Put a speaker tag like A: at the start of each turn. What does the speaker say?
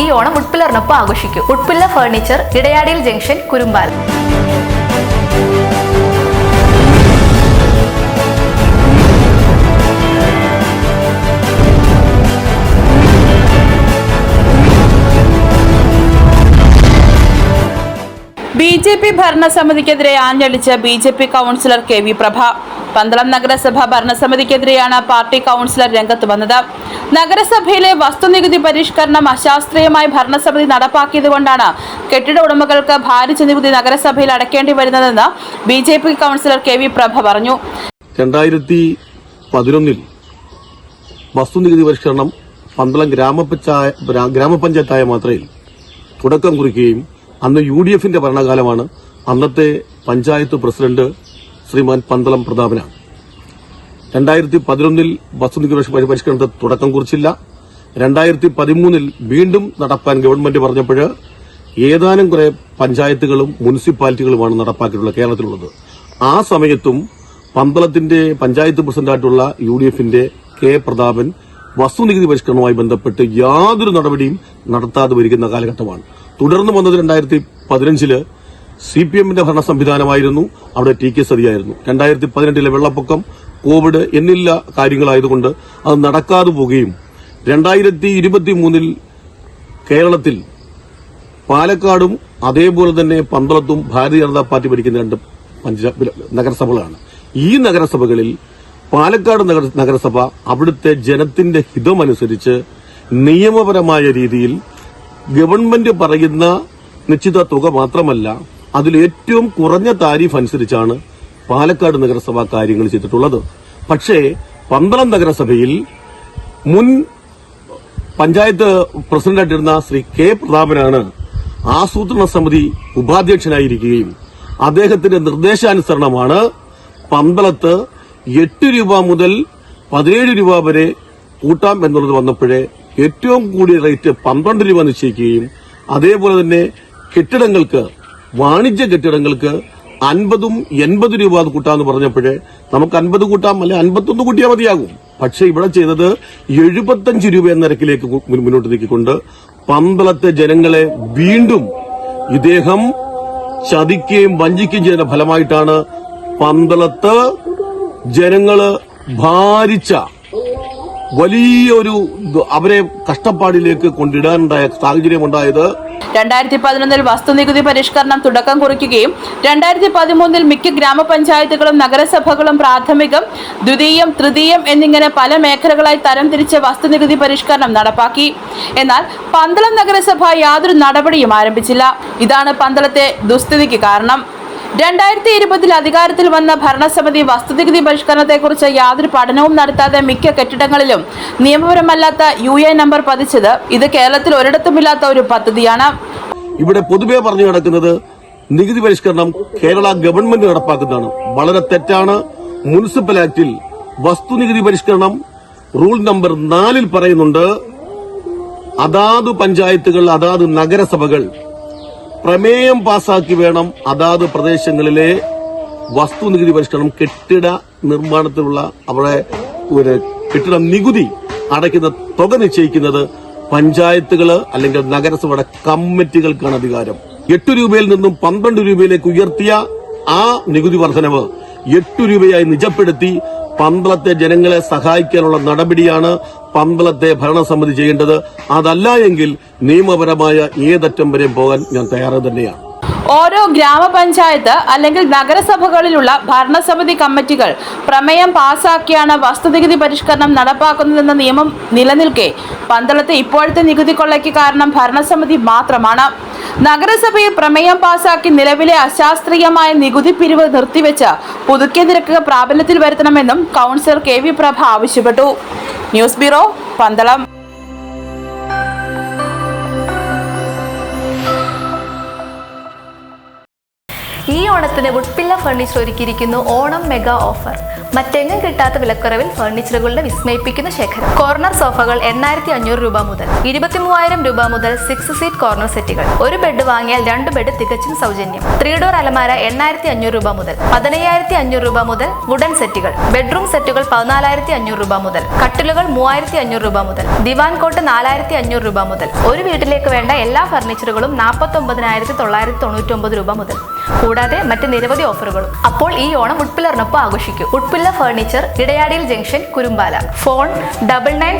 A: ഈ ഓണം ഉഡ്പില്ലറിനൊപ്പം ആഘോഷിക്കും. ഉഡ്പില്ല furniture ഇടയാടിയിൽ junction Kurumbal
B: B J P ഭരണസമിതിക്കെതിരെ ആഞ്ഞടിച്ച B J P councillor K V Prabha. Pandalam നഗരസഭ ഭരണസമിതിക്കെതിരെയാണ് പാർട്ടി കൗൺസിലർ രംഗത്ത് വന്നത്. നഗരസഭയിലെ വസ്തുനികുതി പരിഷ്കരണം അശാസ്ത്രീയമായി ഭരണസമിതി നടപ്പാക്കിയതുകൊണ്ടാണ് കെട്ടിട ഉടമകൾക്ക് ഭാരിച്ച നികുതി നഗരസഭയിൽ അടയ്ക്കേണ്ടി വരുന്നതെന്ന് B J P councillor K V Prabha പറഞ്ഞു.
C: രണ്ടായിരത്തി പതിനൊന്നിൽ വസ്തുനികുതി പരിഷ്കരണം പന്തളം ഗ്രാമപഞ്ചായ ഗ്രാമപഞ്ചായത്തായ മാത്രയിൽ തുടക്കം കുറിക്കുകയും അന്ന് യു ഡി എഫിന്റെ ഭരണകാലമാണ് അന്നത്തെ പഞ്ചായത്ത് പ്രസിഡന്റ് ശ്രീമാൻ പന്തളം പ്രതാപനാണ്. രണ്ടായിരത്തി പതിനൊന്നിൽ വസ്തുനികുതി പരിഷ്കരണത്തെ തുടക്കം കുറിച്ചില്ല. രണ്ടായിരത്തി പതിമൂന്നിൽ വീണ്ടും നടപ്പാൻ ഗവൺമെന്റ് പറഞ്ഞപ്പോൾ ഏതാനും കുറെ പഞ്ചായത്തുകളും മുനിസിപ്പാലിറ്റികളുമാണ് നടപ്പാക്കിയിട്ടുള്ളത് കേരളത്തിലുള്ളത്. ആ സമയത്തും പന്തളത്തിന്റെ പഞ്ചായത്ത് പ്രസിഡന്റായിട്ടുള്ള യു ഡി എഫിന്റെ കെ പ്രതാപൻ വസ്തുനികുതി പരിഷ്കരണവുമായി ബന്ധപ്പെട്ട് യാതൊരു നടപടിയും നടത്താതെ വരിക്കുന്ന കാലഘട്ടമാണ്. തുടർന്ന് വന്നത് രണ്ടായിരത്തി പതിനഞ്ചിൽ സി പി എമ്മിന്റെ ഭരണ സംവിധാനമായിരുന്നു. അവിടെ ടി കെ സതിയായിരുന്നു. രണ്ടായിരത്തി പതിനെട്ടിലെ വെള്ളപ്പൊക്കം കോവിഡ് എന്നില്ല കാര്യങ്ങളായതുകൊണ്ട് അത് നടക്കാതെ പോവുകയും രണ്ടായിരത്തി ഇരുപത്തി മൂന്നിൽ കേരളത്തിൽ പാലക്കാടും അതേപോലെ തന്നെ പന്തളത്തും ഭാരതീയ ജനതാ പാർട്ടി ഭരിക്കുന്ന രണ്ട് പഞ്ചാബ് നഗരസഭകളാണ്. ഈ നഗരസഭകളിൽ പാലക്കാട് നഗര- നഗരസഭ അവിടുത്തെ ജനത്തിന്റെ ഹിതമനുസരിച്ച് നിയമപരമായ രീതിയിൽ ഗവൺമെന്റ് പറയുന്ന നിശ്ചിത തുക മാത്രമല്ല അതിൽ ഏറ്റവും കുറഞ്ഞ താരിഫ് അനുസരിച്ചാണ് പാലക്കാട് നഗരസഭ കാര്യങ്ങൾ ചെയ്തിട്ടുള്ളത്. പക്ഷേ പന്തളം നഗരസഭയിൽ മുൻ പഞ്ചായത്ത് പ്രസിഡന്റായിട്ടിരുന്ന ശ്രീ കെ പ്രതാപനാണ് ആസൂത്രണ സമിതി ഉപാധ്യക്ഷനായിരിക്കുകയും അദ്ദേഹത്തിന്റെ നിർദ്ദേശാനുസരണമാണ് പന്തളത്ത് എട്ട് രൂപ മുതൽ പതിനേഴ് രൂപ വരെ കൂട്ടാം എന്നുള്ളത് വന്നപ്പോഴേ ഏറ്റവും കൂടിയ റേറ്റ് പന്ത്രണ്ട് രൂപ നിശ്ചയിക്കുകയും അതേപോലെ തന്നെ കെട്ടിടങ്ങൾക്ക് വാണിജ്യ കെട്ടിടങ്ങൾക്ക് അൻപതും എൺപത് രൂപ അത് കൂട്ടാന്ന് പറഞ്ഞപ്പോഴേ നമുക്ക് അൻപത് കൂട്ടാം അല്ലെ അൻപത്തൊന്ന് കൂട്ടിയാൽ മതിയാകും. പക്ഷെ ഇവിടെ ചെയ്തത് എഴുപത്തഞ്ച് രൂപ എന്ന നിരക്കിലേക്ക് മുന്നോട്ട് നീക്കിക്കൊണ്ട് പന്തളത്തെ ജനങ്ങളെ വീണ്ടും ഇദ്ദേഹം ചതിക്കുകയും വഞ്ചിക്കുകയും ചെയ്യുന്ന ഫലമായിട്ടാണ് പന്തളത്ത് ജനങ്ങൾ ഭാരിച്ച വലിയൊരു അവരെ കഷ്ടപ്പാടിലേക്ക് കൊണ്ടിടാനുണ്ടായ സാഹചര്യം സാഹചര്യമുണ്ടായത്
B: രണ്ടായിരത്തി പതിനൊന്നിൽ വസ്തുനികുതി പരിഷ്കരണം തുടക്കം കുറിക്കുകയും രണ്ടായിരത്തി പതിമൂന്നിൽ മിക്ക ഗ്രാമപഞ്ചായത്തുകളും നഗരസഭകളും പ്രാഥമികം ദ്വിതീയം തൃതീയം എന്നിങ്ങനെ പല മേഖലകളായി തരംതിരിച്ച് വസ്തുനികുതി പരിഷ്കരണം നടപ്പാക്കി. എന്നാൽ പന്തളം നഗരസഭ യാതൊരു നടപടിയും ആരംഭിച്ചില്ല. ഇതാണ് പന്തളത്തെ ദുസ്ഥിതിക്ക് കാരണം. രണ്ടായിരത്തി ഇരുപതിൽ അധികാരത്തിൽ വന്ന ഭരണസമിതി വസ്തുനികുതി പരിഷ്കരണത്തെക്കുറിച്ച് യാതൊരു പഠനവും നടത്താതെ മിക്ക കെട്ടിടങ്ങളിലും നിയമപരമല്ലാത്ത യു എ നമ്പർ പതിച്ചത് ഇത് കേരളത്തിൽ ഒരിടത്തുമില്ലാത്ത ഒരു പദ്ധതിയാണ്.
C: ഇവിടെ പൊതുവെ പറഞ്ഞു കിടക്കുന്നത് നികുതി പരിഷ്കരണം കേരള ഗവൺമെന്റ് നടപ്പാക്കുന്നതാണ്. വളരെ തെറ്റാണ്. മുനിസിപ്പൽ ആക്ടിൽ വസ്തുനികുതി പരിഷ്കരണം റൂൾ നമ്പർ നാലിൽ പറയുന്നുണ്ട്. അതാത് പഞ്ചായത്തുകൾ അതാത് നഗരസഭകൾ പ്രമേയം പാസാക്കി വേണം അതാത് പ്രദേശങ്ങളിലെ വസ്തു വസ്തുനികുതി പരിഷ്കരണം കെട്ടിട നിർമ്മാണത്തിലുള്ള അവരുടെ ഒരു കെട്ടിട നികുതി അടയ്ക്കുന്ന തുക നിശ്ചയിക്കുന്നത് പഞ്ചായത്തുകൾ അല്ലെങ്കിൽ നഗരസഭയുടെ കമ്മിറ്റികൾക്കാണ് അധികാരം. എട്ട് രൂപയിൽ നിന്നും പന്ത്രണ്ട് രൂപയിലേക്ക് ഉയർത്തിയ ആ നികുതി വർധനവ് എട്ട് രൂപയായി നിജപ്പെടുത്തി പന്തളത്തെ ജനങ്ങളെ സഹായിക്കാനുള്ള നടപടിയാണ് പന്തളത്തെ ഭരണസമിതി ചെയ്യേണ്ടത്. അതല്ല എങ്കിൽ നിയമപരമായ ഏതറ്റം വരെ പോകാൻ ഞാൻ തയ്യാറ് തന്നെയാണ്.
B: ഓരോ ഗ്രാമപഞ്ചായത്ത് അല്ലെങ്കിൽ നഗരസഭകളിലുള്ള ഭരണസമിതി കമ്മിറ്റികൾ പ്രമേയം പാസാക്കിയാണ് വസ്തുനികുതി പരിഷ്കരണം നടപ്പാക്കുന്നതെന്ന നിയമം നിലനിൽക്കെ പന്തളത്തെ ഇപ്പോഴത്തെ നികുതി കൊള്ളയ്ക്ക് കാരണം ഭരണസമിതി മാത്രമാണ്. നഗരസഭയിൽ പ്രമേയം പാസാക്കി നിലവിലെ അശാസ്ത്രീയമായ നികുതി പിരിവ് നിർത്തിവെച്ച് പുതുക്കിയ നിരക്ക് പ്രാബല്യത്തിൽ വരുത്തണമെന്നും കൗൺസിലർ കെ വി പ്രഭ ആവശ്യപ്പെട്ടു. News bureau Pandalam.
A: ഈ ഓണത്തിന് വുഡ്പില്ല ഫർണിച്ചർ ഒരുക്കിയിരിക്കുന്നു ഓണം മെഗാ ഓഫർ മറ്റെങ്ങും കിട്ടാത്ത വിലക്കുറവിൽ ഫർണിച്ചറുകളുടെ വിസ്മയിപ്പിക്കുന്ന ശേഖരം. കോർണർ സോഫകൾ എണ്ണായിരത്തി അഞ്ഞൂറ് രൂപ മുതൽ ഇരുപത്തി മൂവായിരം രൂപ മുതൽ സിക്സ് സീറ്റ് കോർണർ സെറ്റുകൾ ഒരു ബെഡ് വാങ്ങിയാൽ രണ്ട് ബെഡ് തികച്ചും സൗജന്യം. ത്രീ ഡോർ അലമാര എണ്ണായിരത്തി അഞ്ഞൂറ് രൂപ മുതൽ പതിനയ്യായിരത്തി അഞ്ഞൂറ് രൂപ മുതൽ വുഡൻ സെറ്റുകൾ ബെഡ്റൂം സെറ്റുകൾ പതിനാലായിരത്തി അഞ്ഞൂറ് രൂപ മുതൽ. കട്ടിലുകൾ മൂവായിരത്തി അഞ്ഞൂറ് രൂപ മുതൽ. ദിവാൻ കോട്ട് നാലായിരത്തി അഞ്ഞൂറ് രൂപ മുതൽ. ഒരു വീട്ടിലേക്ക് വേണ്ട എല്ലാ ഫർണിച്ചറുകളും നാൽപ്പത്തി ഒമ്പതിനായിരത്തി തൊള്ളായിരത്തി തൊണ്ണൂറ്റി ഒമ്പത് രൂപ മുതൽ. കൂടാതെ മറ്റ് നിരവധി ഓഫറുകളും. അപ്പോൾ ഈ ഓണം ഉഡ്പില്ലറിനൊപ്പം ആഘോഷിക്കും. ഉഡ്പില്ല furniture ഇടയാടിയിൽ junction Kurumbala. Phone double nine